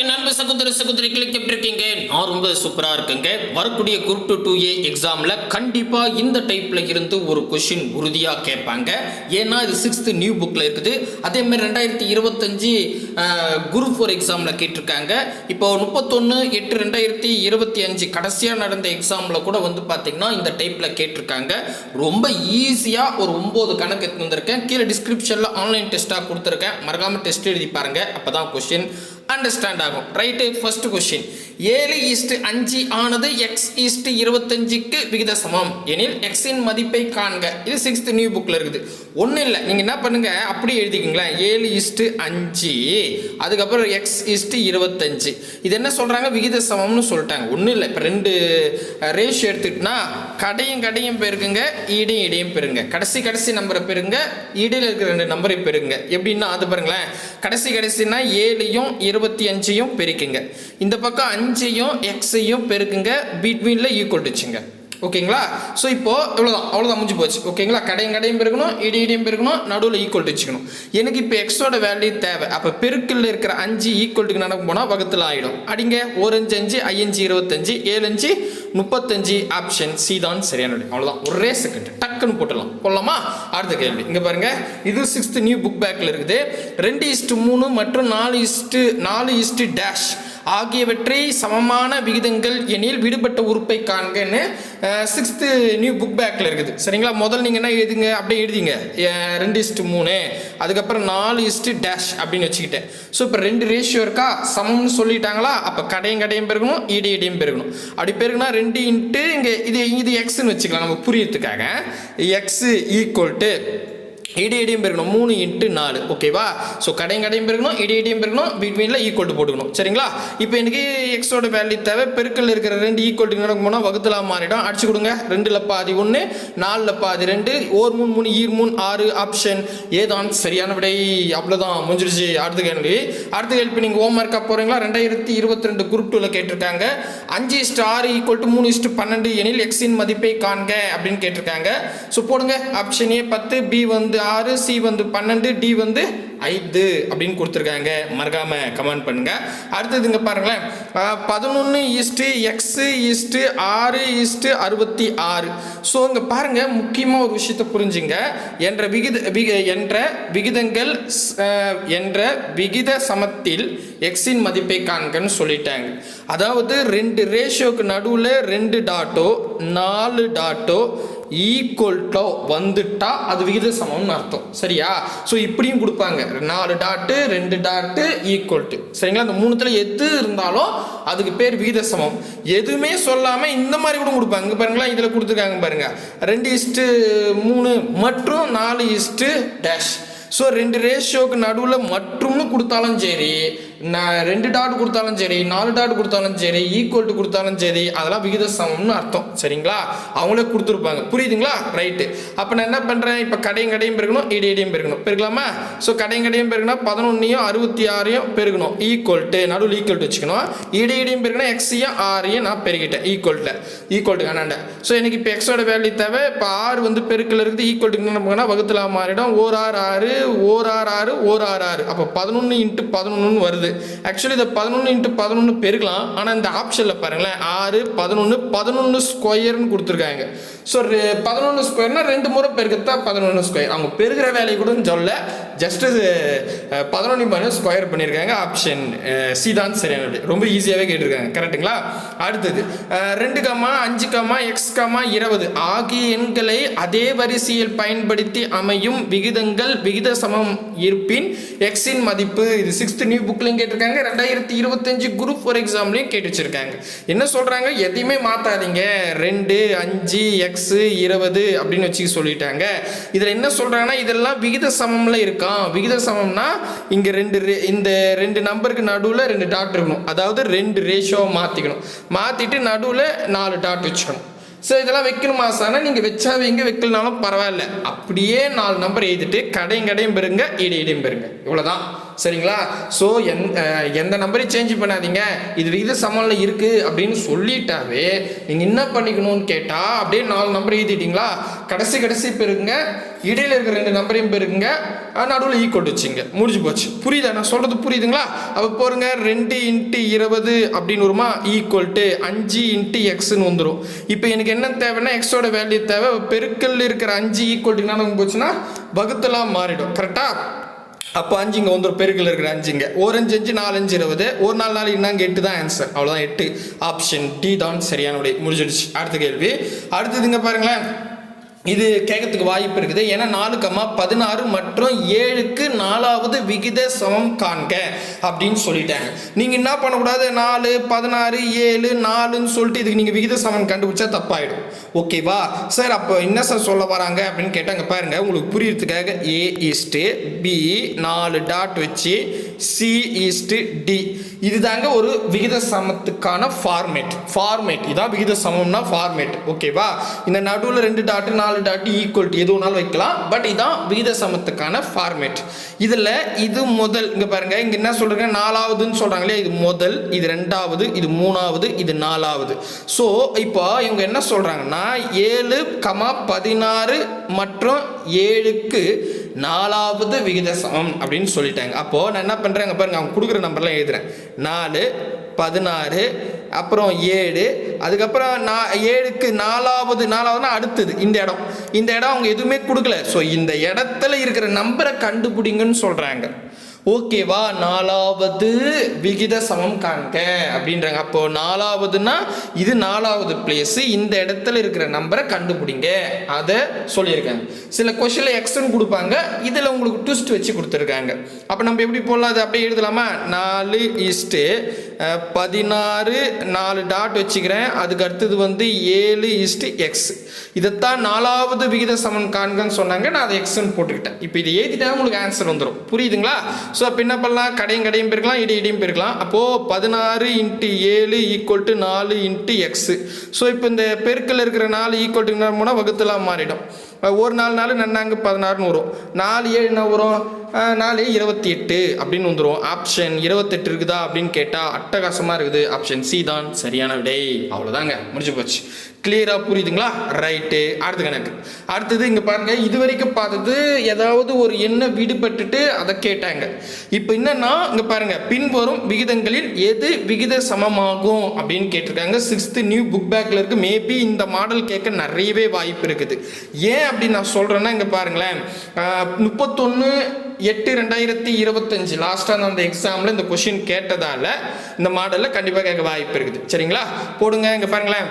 என் அன்பு சகோதர சகோதரிகளுக்கு எப்படி இருக்கீங்க நான் ரொம்ப சூப்பராக இருக்குங்க. வரக்கூடிய குரூப் டூ டூ ஏ எக்ஸாமில் கண்டிப்பாக இந்த டைப்பில் இருந்து ஒரு கொஷின் உறுதியாக கேட்பாங்க. ஏன்னா இது சிக்ஸ்த்து நியூ புக்கில் இருக்குது. அதே மாதிரி ரெண்டாயிரத்தி இருபத்தஞ்சி குரூப் ஃபோர் எக்ஸாமில் கேட்டிருக்காங்க. இப்போ முப்பத்தொன்று எட்டு ரெண்டாயிரத்தி இருபத்தி அஞ்சு கடைசியாக நடந்த எக்ஸாமில் கூட வந்து பார்த்திங்கன்னா இந்த டைப்பில் கேட்டிருக்காங்க. ரொம்ப ஈஸியாக ஒரு ஒம்பது கணக்கு எடுத்து வந்திருக்கேன். கீழே டிஸ்கிரிப்ஷனில் ஆன்லைன் டெஸ்ட்டாக கொடுத்துருக்கேன். மறக்காமல் டெஸ்ட் எழுதி பாருங்கள் அப்போ தான் கொஷின் அண்டர்ஸ்டாண்ட் ஆகும். ரைட்டு ஃபர்ஸ்ட் கொஷின் ஏழு ஈஸ்ட் அஞ்சு ஆனது எக்ஸ் ஈஸ்ட்டு இருபத்தஞ்சுக்கு விகித சமம் எனில் எக்ஸின் மதிப்பை காண்க. இது சிக்ஸ்த் நியூ புக்கில் இருக்குது. ஒன்றும் இல்லை. நீங்கள் என்ன பண்ணுங்கள் அப்படியே எழுதிக்கிங்களேன் ஏழு இஸ்ட்டு அஞ்சு. அதுக்கப்புறம் எக்ஸ் இஸ்ட்டு இருபத்தஞ்சு. இது என்ன சொல்கிறாங்க விகித சமம்னு சொல்லிட்டாங்க. ஒன்றும் இல்லை. இப்போ ரெண்டு ரேஷ் எடுத்துக்கிட்டோன்னா கடையும் கடையும் பெருக்குங்க ஈடையும் இடையும் பெருங்க. கடைசி கடைசி நம்பரை பெருங்க இடையில் இருக்கிற ரெண்டு நம்பரை பெருங்க. எப்படின்னா அது பாருங்களேன். கடைசி கடைசினா ஏழையும் இருபத்தி அஞ்சையும் பெருக்குங்க. இந்த பக்கம் அஞ்சையும் எக்ஸையும் பெருக்குங்க. பிட்வீனில் ஈக்குவல் டுச்சுங்க ஓகேங்களா? ஸோ இப்போ இவ்வளோதான் அவ்வளோதான் முடிஞ்சு போச்சு. ஓகேங்களா? கடையும் கடையும் பெருக்கணும் இடி இடியும் பெருக்கணும் நடுவில் ஈக்குவல் வச்சுக்கணும். எனக்கு இப்போ எக்ஸோட வேல்யூ தேவை. அப்போ பெருக்கில் இருக்கிற அஞ்சு ஈக்குவல்ட்டுக்கு நடக்கும் போனால் வகுத்தில் ஆகிடும் அடிங்க. ஒரு அஞ்சு அஞ்சு ஐயஞ்சு இருபத்தஞ்சு ஏழு அஞ்சு முப்பத்தஞ்சு ஆப்ஷன் சி தான் சரியான விடை. அவ்வளோதான் ஒரே செகண்ட் டக்குன்னு போட்டுடலாம். போடலாமா? அடுத்த கேள்வி. இங்கே பாருங்க. இது சிக்ஸ்த் நியூ புக் பேக்கில் இருக்குது. ரெண்டு இஸ்ட்டு மூணு மற்றும் நாலு இஸ்ட்டு நாலு இஸ்ட்டு டேஷ் ஆகியவற்றை சமமான விகிதங்கள் எனில் விடுபட்ட உறுப்பை காண்கன்னு சிக்ஸ்த்து நியூ புக் பேக்கில் இருக்குது. சரிங்களா? முதல் நீங்கள் என்ன எழுதுங்க? அப்படியே எழுதிங்க. ரெண்டு இஸ்ட்டு மூணு. அதுக்கப்புறம் நாலு இஸ்ட்டு டேஷ் அப்படின்னு வச்சுக்கிட்டேன். ஸோ இப்போ ரெண்டு ரேஷியோ இருக்கா? சமம்னு சொல்லிட்டாங்களா? அப்போ கடையும் கடையும் பெருகணும் இடி இடியும் பெருகணும். அப்படி பெருகுனா ரெண்டு இன்ட்டு இங்கே இது இது எக்ஸ்ன்னு வச்சுக்கலாம். நம்ம புரியறதுக்காக. எக்ஸு ஈக்குவல் டு இடி இடியும் பெருக்கணும் மூணு இன்ட்டு நாலு. ஓகேவா ஸோ கடையும் கடையும் பெருக்கணும் இடி இடியும் பெருக்கணும் பிட்வீனில் ஈக்குவல் டு போட்டுக்கணும். சரிங்களா? இப்போ எனக்கு எக்ஸோட வேல்யூ தேவை. பெருக்கல் இருக்கிற ரெண்டு ஈக்குவல் டு நடக்கும் போனால் வகுத்தலாம் மாறிடும். அடிச்சு கொடுங்க. ரெண்டுல பாதி ஒன்று நாலில் பாதி ரெண்டு. ஓர் மூணு மூணு ஈர் மூணு ஆறு ஆப்ஷன் ஏதான்? சரியான விடை. அவ்வளோதான் முடிஞ்சிருச்சு. அடுத்த கேள்வி. அடுத்த கேள்வி நீங்கள் ஹோம் ஒர்க்காக போகிறீங்களா ரெண்டாயிரத்தி இருபத்தி ரெண்டு குரூப் டூவில் கேட்டிருக்காங்க. அஞ்சு இஸ்ட் ஆறு ஈக்குவல் டு மூணு இஸ்ட்டு பன்னெண்டு எனில் எக்ஸின் மதிப்பை காண்க அப்படின்னு கேட்டிருக்காங்க. ஸோ போடுங்க. ஆப்ஷன் ஏ பத்து பி வந்து ஆறு சி வந்து பன்னெண்டு டி வந்து ஐந்து அப்படின்னு கொடுத்துருக்காங்க. மறக்காம கமெண்ட் பண்ணுங்க. அடுத்ததுங்க பாருங்களேன். பதினொன்று is to x is to ஆறு ஈஸ்ட்டு அறுபத்தி ஆறு. ஸோ இங்கே பாருங்க முக்கியமாக ஒரு விஷயத்தை புரிஞ்சுங்க. என்ற விகித விக என்ற விகிதங்கள் என்ற விகித சமத்தில் எக்ஸின் மதிப்பை காண்கன்னு சொல்லிட்டாங்க. அதாவது ரெண்டு ரேஷியோக்கு நடுவில் ரெண்டு டாட்டோ நாலு டாட்டோ ஈக்குவல்ட்டோ வந்துட்டா அது விகித சமம்னு அர்த்தம். சரியா? ஸோ இப்படியும் கொடுப்பாங்க. நாலு டாட்டு ரெண்டு டாட்டு ஈக்குவல்ட்டு சரிங்களா? அந்த மூணுத்துல எது இருந்தாலும் அதுக்கு பேர் விகித சமம். எதுவுமே சொல்லாம இந்த மாதிரி கூட கொடுப்பாங்க. இங்க பாருங்களா இதில் கொடுத்துருக்காங்க பாருங்க. ரெண்டு இஸ்ட்டு மூணு மற்றும் நாலு இஸ்ட்டு டேஷ் ஸோ ரெண்டு ரேஷியோக்கு நடுவில் மட்டும்னு கொடுத்தாலும் சரி நான் ரெண்டு டாட் கொடுத்தாலும் சரி நாலு டாட் கொடுத்தாலும் சரி ஈக்குவல் டு கொடுத்தாலும் சரி அதெல்லாம் விகித சமம்னு அர்த்தம். சரிங்களா? அவங்களே கொடுத்துருப்பாங்க. புரியுதுங்களா? ரைட்டு அப்போ நான் என்ன பண்ணுறேன் இப்போ கடையும் கடையும் பெருக்கணும் இடி இடியும் பெருக்கணும் பெருக்கலாமா ஸோ கடையும் கடையும் பெருகினா பதினொன்னையும் அறுபத்தி ஆறையும் பெருக்கணும் ஈக்குவல் டு நடுவில் ஈக்குவல் டு வச்சுக்கணும். இடி இடியும் பெருகினா எக்ஸையும் ஆறையும் நான் பெருக்கிட்டேன் ஈக்குவல்ட்டு ஈக்குவல் டு கண்ணாண்ட ஸோ எனக்கு இப்போ எக்ஸோட வேல்யூ தேவை. இப்போ ஆறு வந்து பெருக்கில் இருக்குது. ஈக்குவல் டு என்ன பண்ணால் வகுத்தில் மாறிடும். ஓர் ஆறு ஆறு ஓர் ஆறு ஆறு ஓர் ஆறு ஆறு. அப்போ பதினொன்று இன்ட்டு பதினொன்றுன்னு வருது. ஆக்சுவலி இதை பதினொன்று இன்ட்டு பதினொன்று பெருக்கலாம். ஆனால் இந்த ஆப்ஷனில் பாருங்களேன். ஆறு பதினொன்று பதினொன்று ஸ்கொயர்னு கொடுத்துருக்காங்க. ஸோ பதினொன்று ஸ்கொயர்னா ரெண்டு முறை தான் பதினொன்று ஸ்கொயர் அவங்க பெருகிற வேலையை கூட சொல்ல ஜஸ்ட் பதினொன்று பண்ணி ஸ்கொயர் பண்ணியிருக்காங்க. ஆப்ஷன் சி தான் சரியான ரொம்ப ஈஸியாகவே கேட்டிருக்காங்க. கரெக்ட்டுங்களா அடுத்தது ரெண்டு கமா அஞ்சு கமா எக்ஸ் கமா இருபது. ஆகிய எண்களை அதே வரிசையில் பயன்படுத்தி அமையும் விகிதங்கள் விகித சமம் இருப்பின் எக்ஸின் மதிப்பு இது சிக்ஸ்த் நியூ கேட்டிருக்காங்க. ரெண்டாயிரத்தி இருபத்தஞ்சு குரூப் ஃபோர் எக்ஸாம்லையும் கேட்டு வச்சிருக்காங்க. என்ன சொல்றாங்க? எதையுமே மாத்தாதீங்க. ரெண்டு அஞ்சு எக்ஸ் இருபது அப்படின்னு வச்சு சொல்லிட்டாங்க. இதில் என்ன சொல்றாங்கன்னா இதெல்லாம் விகித சமம்ல இருக்கான் விகித சமம்னா இங்க ரெண்டு இந்த ரெண்டு நம்பருக்கு நடுவில் ரெண்டு டாட் இருக்கணும். அதாவது ரெண்டு ரேஷியோவை மாற்றிக்கணும் மாற்றிட்டு நடுவில் நாலு டாட் வச்சுக்கணும். ஸோ இதெல்லாம் வைக்கணுமா சார்? நீங்கள் வச்சா வைங்க வைக்கலனாலும் பரவாயில்ல. அப்படியே நாலு நம்பர் எழுதிட்டு கடையும் கடையும் பெறுங்க இடையிடையும் பெறுங்க. இவ்வளோதான் சரிங்களா? ஸோ எந் எந்த நம்பரையும் சேஞ்ச் பண்ணாதீங்க. இது விகித சமனில் இருக்குது அப்படின்னு சொல்லிட்டாவே நீங்கள் என்ன பண்ணிக்கணும்னு கேட்டால் அப்படியே நாலு நம்பர் எழுதிட்டீங்களா? கடைசி கடைசி பெருங்க இடையில இருக்கிற ரெண்டு நம்பரையும் பெருங்க நடுவில் ஈக்குவல் வச்சுங்க. முடிஞ்சு போச்சு. புரியுதா? நான் சொல்கிறது புரியுதுங்களா? அப்போ போருங்க. ரெண்டு இன்ட்டு இருபது அப்படின்னு வருமா? ஈக்குவல் டு அஞ்சு இன்ட்டு எக்ஸ்னு வந்துடும் இப்போ எனக்கு என்ன தேவைன்னா எக்ஸோட வேல்யூ தேவை. பெருக்கல்ல இருக்கிற அஞ்சு ஈக்குவல் என்ன போச்சுன்னா வகுத்தலாம் மாறிடும். கரெக்டாக அப்போ அஞ்சு இங்கே வந்துடும் பெருக்கில் இருக்கிற அஞ்சுங்க ஒரு அஞ்சு அஞ்சு நாலு அஞ்சு இருபது. ஒரு நாலு நாள் இன்னாங்க எட்டு தான் ஆன்சர் அவ்வளோதான் எட்டு. ஆப்ஷன் டி தான் சரியான விடை முடிஞ்சிடுச்சு. அடுத்த கேள்வி. அடுத்ததுங்க பாருங்களேன். இது கேட்கறதுக்கு வாய்ப்பு இருக்குது. ஏன்னா நாலு கம்மா பதினாறு மற்றும் ஏழுக்கு நாலாவது விகித சமம் காண்க அப்படின்னு சொல்லிட்டாங்க. நீங்கள் என்ன பண்ணக்கூடாது? நாலு பதினாறு ஏழு நாலுன்னு சொல்லிட்டு இதுக்கு நீங்கள் விகித சமம் கண்டுபிடிச்சா தப்பாயிடும். ஓகேவா சார் அப்போ என்ன சார் சொல்ல வராங்க அப்படின்னு கேட்டாங்க பாருங்க உங்களுக்கு புரியறதுக்காக ஏ ஈஸ்ட்டு பி நாலு டாட் வச்சு சி ஈஸ்ட்டு டி இதுதாங்க ஒரு விகித சமத்துக்கான ஃபார்மேட் ஃபார்மேட் இதான் விகித சமம்னா ஃபார்மேட் ஓகேவா இந்த நடுவில் ரெண்டு டாட்டு நாலு டாட்டு ஈக்குவல் e எது வேணாலும் வைக்கலாம். பட் இதான் விகித சமத்துக்கான ஃபார்மேட் இதில் இது முதல் இங்கே பாருங்க இங்கே என்ன சொல்கிறாங்க நாலாவதுன்னு சொல்கிறாங்களே இது முதல் இது ரெண்டாவது இது மூணாவது இது நாலாவது. ஸோ இப்போ இவங்க என்ன சொல்கிறாங்கன்னா ஏழு கமா பதினாறு மற்றும் ஏழுக்கு நாலாவது விகித சமம் அப்படின்னு சொல்லிட்டாங்க. அப்போது நான் என்ன பண்ணுறேங்க பாருங்கள் அவங்க கொடுக்குற நம்பர்லாம் எழுதுறேன். நாலு பதினாறு அப்புறம் ஏழு அதுக்கப்புறம் நான் ஏழுக்கு நாலாவது நாலாவதுனா அடுத்தது இந்த இடம். இந்த இடம் அவங்க எதுவுமே கொடுக்கல. ஸோ இந்த இடத்துல இருக்கிற நம்பரை கண்டுபிடிங்கன்னு சொல்கிறாங்க ஓகேவா? நாலாவது விகித சமம் காண்க. அப்படின்றாங்க. அப்போ நாலாவதுன்னா இது நாலாவது பிளேஸ் இந்த இடத்துல இருக்கிற நம்பரை கண்டுபிடிங்க. அதை சொல்லியிருக்காங்க. சில கொஷனில் எக்ஸ்டன் கொடுப்பாங்க. இதில் உங்களுக்கு ட்விஸ்ட் வச்சு கொடுத்துருக்காங்க. அப்போ நம்ம எப்படி போடலாம்? அதை அப்படியே எழுதலாமா? நாலு ஈஸ்ட்டு பதினாறு நாலு டாட் வச்சுக்கிறேன். அதுக்கு அடுத்தது வந்து ஏழு ஈஸ்ட்டு எக்ஸ் இதைத்தான் நாலாவது விகித சமன் காண்கன்னு சொன்னாங்க. நான் அதை எக்ஸ்டன் போட்டுக்கிட்டேன். இப்போ இதை எழுதிட்டா உங்களுக்கு ஆன்சர் வந்துடும் புரியுதுங்களா? ஸோ பின்னப்பெல்லாம் பண்ணலாம்? கடையும் கடையும் போயிருக்கலாம் இடி இடியும் போயிருக்கலாம். அப்போது பதினாறு இன்ட்டு ஏழு ஈக்குவல் டு நாலு இன்ட்டு எக்ஸு ஸோ இப்போ இந்த பெருக்கில் இருக்கிற நாலு ஈக்குவல் டு போனால் வகுத்துலாம் மாறிடும். ஒரு நாலு நாள் நன்னாங்க பதினாறுன்னு வரும் நாலு ஏழு என்ன வரும்? நாலு இருபத்தி எட்டு அப்படின்னு வந்துடும் ஆப்ஷன் இருபத்தெட்டு இருக்குதா அப்படின்னு கேட்டால் அட்டகாசமாக இருக்குது. ஆப்ஷன் சி தான். சரியான விடை. அவ்வளோதாங்க முடிஞ்சு போச்சு. கிளியராக புரியுதுங்களா? ரைட்டு அடுத்த கணக்கு. அடுத்தது இங்கே பாருங்கள் இது வரைக்கும் பார்த்தது ஏதாவது ஒரு எண்ணை விடுபட்டுட்டு அதை கேட்டாங்க. இப்போ என்னன்னா இங்கே பாருங்க. பின்வரும் விகிதங்களில் எது விகித சமமாகும் அப்படின்னு கேட்டிருக்காங்க. சிக்ஸ்த்து நியூ புக் பேக்கில் இருக்குது மேபி இந்த மாடல் கேட்க நிறையவே வாய்ப்பு இருக்குது. ஏன் அப்படி நான் சொல்கிறேன்னா இங்கே பாருங்களேன். முப்பத்தொன்று எட்டு ரெண்டாயிரத்தி இருபத்தஞ்சு. லாஸ்ட்டாக அந்த எக்ஸாமில் இந்த கொஷின் கேட்டதால் இந்த மாடலில் கண்டிப்பாக கேட்க வாய்ப்பு இருக்குது. சரிங்களா? போடுங்க இங்கே பாருங்களேன்.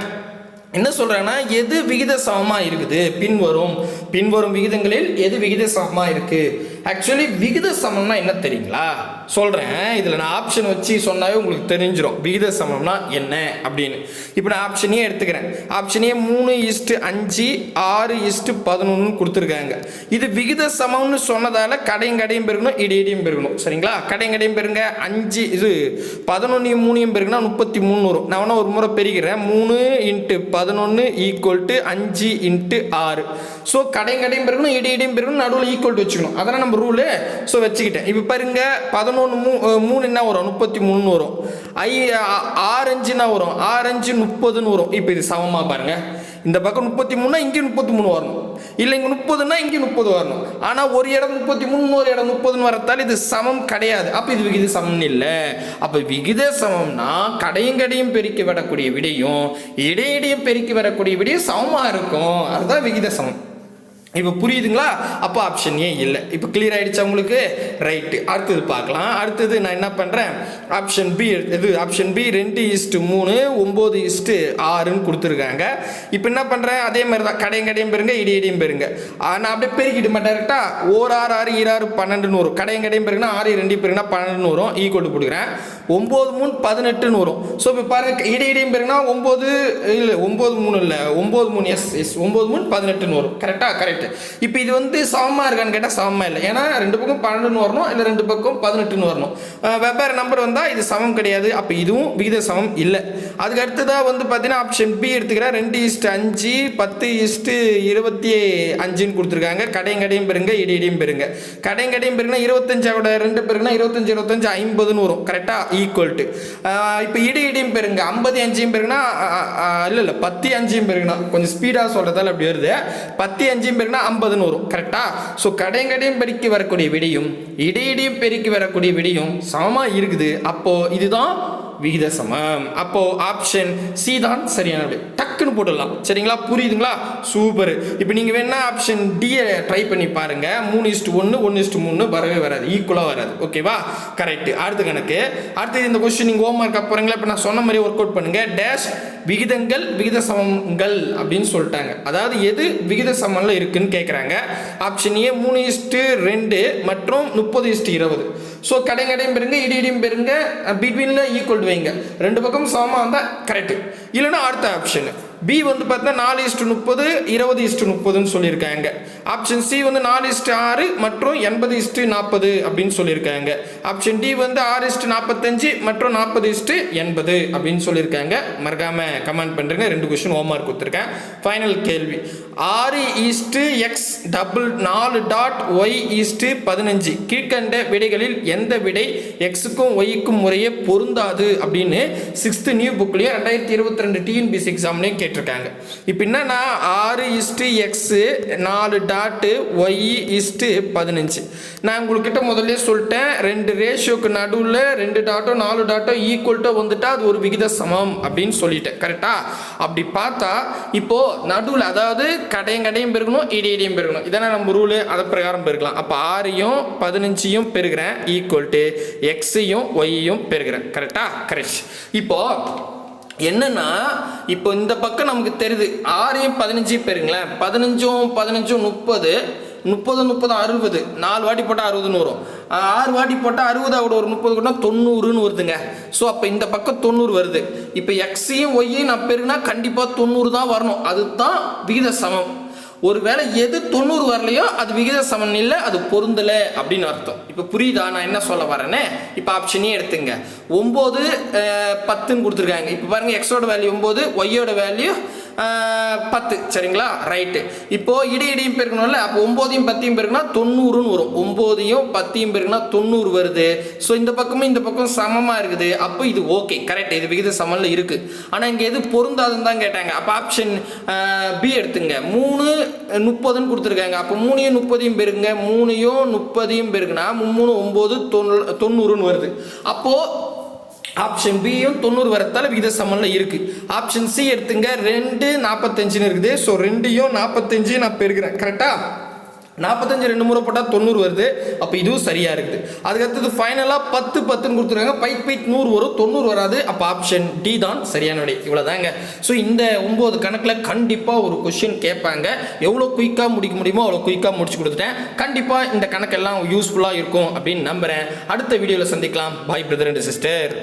என்ன சொல்கிறேன்னா எது விகித சமமாக இருக்குது? பின்வரும். பின்வரும் விகிதங்களில் எது விகித சமமாக இருக்குது ஆக்சுவலி விகித சமம்னா என்ன தெரியுங்களா? சொல்கிறேன் இதில் நான் ஆப்ஷன் வச்சு சொன்னாவே உங்களுக்கு தெரிஞ்சிடும் விகித சமம்னா என்ன அப்படின்னு. இப்போ நான் ஆப்ஷனே எடுத்துக்கிறேன். ஆப்ஷனே மூணு இஸ்ட்டு அஞ்சு ஆறு இஸ்ட்டு பதினொன்று கொடுத்துருக்காங்க. இது விகித சமம்னு சொன்னதால் கடையும் கடையும் பெருகணும் இடி இடியும் பெருகணும். சரிங்களா? கடையும் கடையும் பெருங்க. அஞ்சு இது பதினொன்றையும் மூணையும் பெருகுனா முப்பத்தி மூணு வரும் நான் வேணால் ஒரு முறை பெருகிறேன் மூணு இன்ட்டு பதினொன்று ஈக்குவல் டு அஞ்சு இன்ட்டு ஆறு. ஸோ கடையும் கடையும் பெருகணும் இடி இடியும் பெருகணும் நடுவில் ஈக்குவல் வச்சுக்கணும். அதானே நம்ம ரூலு ஸோ வச்சுக்கிட்டேன். இப்போ பாருங்க பதினொன்று மூ மூணு என்ன வரும்? முப்பத்தி மூணுன்னு வரும். ஐ ஆ- ஆறு வரும். ஆறு அஞ்சு முப்பதுன்னு வரும். இப்போ இது சமமாக பாருங்க. இந்த பக்கம் முப்பத்தி மூணுனா இங்கே முப்பத்தி மூணு வரணும். இல்லை இங்கே முப்பதுன்னா இங்கே முப்பது வரணும். ஆனால் ஒரு இடம் முப்பத்தி மூணு ஒரு இடம் முப்பதுன்னு வரத்தால் இது சமம் கிடையாது. அப்போ இது விகித சமம் இல்லை. அப்போ விகித சமம்னா கடையும் கடையும் பெருக்கி வரக்கூடிய விடையும் இடையிடையும் பெருக்கி வரக்கூடிய விடையும் சமமாக இருக்கும். அதுதான் விகித சமம் இப்போ புரியுதுங்களா? அப்போ ஆப்ஷன் ஏ இல்லை. இப்போ கிளியர் ஆகிடுச்சு உங்களுக்கு? ரைட்டு அடுத்தது பார்க்கலாம். அடுத்தது நான் என்ன பண்ணுறேன் ஆப்ஷன் பி இது ஆப்ஷன் பி ரெண்டு இஸ்ட்டு மூணு ஒம்பது இஸ்ட்டு ஆறுன்னு கொடுத்துருக்காங்க. இப்போ என்ன பண்ணுறேன் அதே மாதிரி தான் கடையும் கடையும் பெருங்க இடி இடியும் பெருங்க. நான் அப்படியே பெருக்கிட்டு டேரெக்டா ஓர் ஆறு ஆறு ஈராறு பன்னெண்டுன்னு வரும் கடையும் கடையும் பெருங்கன்னா ஆறு ரெண்டு பெருங்கன்னா பன்னெண்டுன்னு வரும் ஈ கொண்டு கொடுக்குறேன் ஒம்பது மூணு பதினெட்டுன்னு வரும் ஸோ இப்போ பாருங்க இடி இடியும் பெருங்கன்னா ஒம்பது இல்லை ஒம்பது மூணு இல்லை. ஒம்பது மூணு எஸ் எஸ் ஒம்பது மூணு பதினெட்டுன்னு வரும் கரெக்டாக கரெக்ட் கரெக்ட் இப்போ இது வந்து சமமாக இருக்கான்னு கேட்டால் சமமாக இல்லை. ஏன்னா ரெண்டு பக்கம் பன்னெண்டுன்னு வரணும் இல்லை ரெண்டு பக்கம் பதினெட்டுன்னு வரணும். வெவ்வேறு நம்பர் வந்தால் இது சமம் கிடையாது. அப்போ இதுவும் விகித சமம் இல்லை. அதுக்கு அடுத்ததாக வந்து பார்த்தீங்கன்னா ஆப்ஷன் பி எடுத்துக்கிறேன். ரெண்டு ஈஸ்ட் அஞ்சு பத்து ஈஸ்ட்டு இருபத்தி அஞ்சுன்னு கொடுத்துருக்காங்க. கடையும் கடையும் பெருங்க இடி இடியும் பெருங்க கடையும் கடையும் பெருங்கன்னா இருபத்தஞ்சோட ரெண்டு பெருங்கன்னா இருபத்தஞ்சு இருபத்தஞ்சு ஐம்பதுன்னு வரும். கரெக்டாக ஈக்குவல் டு இப்போ இடி இடியும் பெருங்க ஐம்பது அஞ்சையும் பெருங்கன்னா இல்லை இல்லை பத்து அஞ்சையும் பெருங்கன்னா கொஞ்சம் ஸ்பீடாக சொல்கிறதால அப்படி வருது. பத்து அஞ்சையும் பெருங்கன்னா ஐம்பதுன்னு வரும் கரெக்டாக ஸோ கடையும் கடையும் பெருக்கி வரக்கூடிய விடியும் இடையிடையும் பெருக்கி வரக்கூடிய விடியும் சமமாக இருக்குது. அப்போது இதுதான் விகித சமம் அப்போ ஆப்ஷன் சி தான் சரியான விடை. டக்குன்னு போட்டுடலாம். சரிங்களா? புரியுதுங்களா? சூப்பர். இப்போ நீங்க வேணா ஆப்ஷன் டியை ட்ரை பண்ணி பாருங்க. மூணு இஸ்டு ஒன்று ஒன்று இஸ்ட்டு மூணு வரவே வராது. ஈக்குவலாக வராது. ஓகேவா கரெக்ட் அடுத்த கணக்கு. அடுத்தது இந்த கொஸ்டின் நீங்கள் ஹோம் ஒர்க் அப்புறங்களா இப்போ நான் சொன்ன மாதிரி ஒர்க் அவுட் பண்ணுங்க. டேஷ் விகிதங்கள் விகித சமங்கள் அப்படின்னு சொல்லிட்டாங்க. அதாவது எது விகித சமம்ல இருக்குன்னு கேட்குறாங்க ஆப்ஷன் ஏ மூணு இஸ்ட்டு ரெண்டு மற்றும் முப்பது இஸ்ட்டு இருபது. ஸோ கடை கடையும் பெருங்க இடி இடியும் பெருங்க பிட்வீனில் ஈக்குவல் வைங்க. ரெண்டு பக்கம் சமமாக வந்தால் கரெக்டு இல்லைன்னா அடுத்த ஆப்ஷனு பி வந்து பார்த்தீங்கன்னா நாலு இஸ்டு முப்பது இருபது இஸ்டு முப்பதுன்னு சொல்லியிருக்காங்க. ஆப்ஷன் சி வந்து நாலு இஸ்டு ஆறு மற்றும் எண்பது இஸ்டு நாற்பது அப்படின்னு சொல்லியிருக்காங்க. ஆப்ஷன் டி வந்து ஆறு இஸ்டு நாற்பத்தஞ்சு மற்றும் நாற்பது இஸ்டு எண்பது அப்படின்னு சொல்லியிருக்காங்க. மறக்காமல் கமெண்ட் பண்ணுறேங்க ரெண்டு கொஸ்டின் ஹோம் மார்க் கொடுத்துருக்கேன். ஃபைனல் கேள்வி. ஆறு ஈஸ்ட்டு எக்ஸ் டபுள் நாலு டாட் ஒய் ஈஸ்ட்டு பதினஞ்சு. கீழ்கண்ட விடைகளில் எந்த விடை எக்ஸுக்கும் ஒய்க்கும் முறையே பொருந்தாது அப்படின்னு சிக்ஸ்த்து நியூ புக்லேயே ரெண்டாயிரத்தி இருபத்தி ரெண்டு டிஎன்பிசி எக்ஸாம்லேயும் கேட்டிருக்காங்க. இப்போ என்னன்னா ஆறு ஈஸ்ட்டு எக்ஸு நாலு டாட்டு ஒய் ஈஸ்ட்டு பதினஞ்சு. நான் உங்கள்கிட்ட முதல்ல சொல்லிட்டேன் ரெண்டு ரேஷியோக்கு நடுவில் ரெண்டு டாட்டோ நாலு டாட்டோ ஈக்குவல்ட்டோ வந்துட்டா அது ஒரு விகித சமம் அப்படின்னு சொல்லிட்டேன். கரெக்டா அப்படி பார்த்தா இப்போ நடுவில் அதாவது கடையும் கடையும் பெருக்கணும் இடி இடியும் பெருக்கணும் இதானே நம்ம ரூலு அதை பிரகாரம் பெருக்கலாம். அப்போ ஆறையும் பதினஞ்சையும் பெருக்கிறேன் ஈக்குவல் டு எக்ஸையும் ஒய்யையும் பெருக்கிறேன் கரெக்டா கரெக்ட் இப்போ என்னன்னா இப்போ இந்த பக்கம் நமக்கு தெரியுது. ஆறையும் பதினஞ்சையும் பெருங்களேன். பதினஞ்சும் பதினஞ்சும் முப்பது முப்பது முப்பது அறுபது. நாலு வாட்டி போட்டால் அறுபதுன்னு வரும். ஆறு வாட்டி போட்டால் அறுபது அவட ஒரு முப்பது கூட தொண்ணூறுன்னு வருதுங்க. ஸோ அப்போ இந்த பக்கம் தொண்ணூறு வருது. இப்போ எக்ஸையும் ஒய்யையும் நான் பெருனா கண்டிப்பாக தொண்ணூறு தான் வரணும். அதுதான் விகித சமம் ஒருவேளை எது தொண்ணூறு வரலையோ அது விகித சமன் இல்லை அது பொருந்தலை அப்படின்னு அர்த்தம். இப்போ புரியுதா? நான் என்ன சொல்ல வரேனே இப்போ ஆப்ஷனே எடுத்துங்க. ஒம்பது பத்துன்னு கொடுத்துருக்காங்க. இப்போ பாருங்க எக்ஸோட வேல்யூ ஒம்பது ஒய்யோட வேல்யூ பத்து. சரிங்களா? ரைட்டு. இப்போது இடி இடியும் பெருக்கணும்ல அப்போ ஒம்போதையும் பத்தையும் பெருக்கினா தொண்ணூறுன்னு வரும். ஒம்போதையும் பத்தையும் பெருக்கினா தொண்ணூறு வருது. ஸோ இந்த பக்கமும் இந்த பக்கம் சமமாக இருக்குது. அப்போ இது ஓகே கரெக்ட் இது விகித சமனில் இருக்குது ஆனால் இங்கே எது பொருந்தாதுன்னு தான் கேட்டாங்க. அப்போ ஆப்ஷன் பி எடுத்துங்க. மூணு முப்பதுன்னு கொடுத்துருக்காங்க. அப்போ மூணையும் முப்பதையும் பெருங்க மூணையும் முப்பதையும் பெருக்குனா மூணு ஒம்பது தொண்ணூறுன்னு வருது. அப்போது ஆப்ஷன் பியும் தொண்ணூறு வரத்தால் விகித சமன்ல இருக்கு. ஆப்ஷன் சி எடுத்துங்க ரெண்டு நாற்பத்தஞ்சுன்னு இருக்குது. ஸோ ரெண்டையும் நாற்பத்தஞ்சு நான் பெருக்கிறேன். கரெக்டா நாற்பத்தஞ்சு ரெண்டு முறை போட்டால் தொண்ணூறு வருது. அப்போ இதுவும் சரியாக இருக்குது. அதுக்கடுத்தது ஃபைனலாக பத்து பத்துன்னு கொடுத்துருக்காங்க. பைக் பைட் நூறு வரும். தொண்ணூறு வராது. அப்போ ஆப்ஷன் டி தான் சரியான விடை. இவ்வளோதாங்க ஸோ இந்த ஒம்பது கணக்கில் கண்டிப்பாக ஒரு கொஷின் கேட்பாங்க. எவ்வளோ குயிக்காக முடிக்க முடியுமோ அவ்வளோ குயிக்காக முடிச்சு கொடுத்துட்டேன். கண்டிப்பாக இந்த கணக்கெல்லாம் யூஸ்ஃபுல்லாக இருக்கும் அப்படின்னு நம்புகிறேன் அடுத்த வீடியோவில் சந்திக்கலாம். பாய் பிரதர் அண்ட் சிஸ்டர்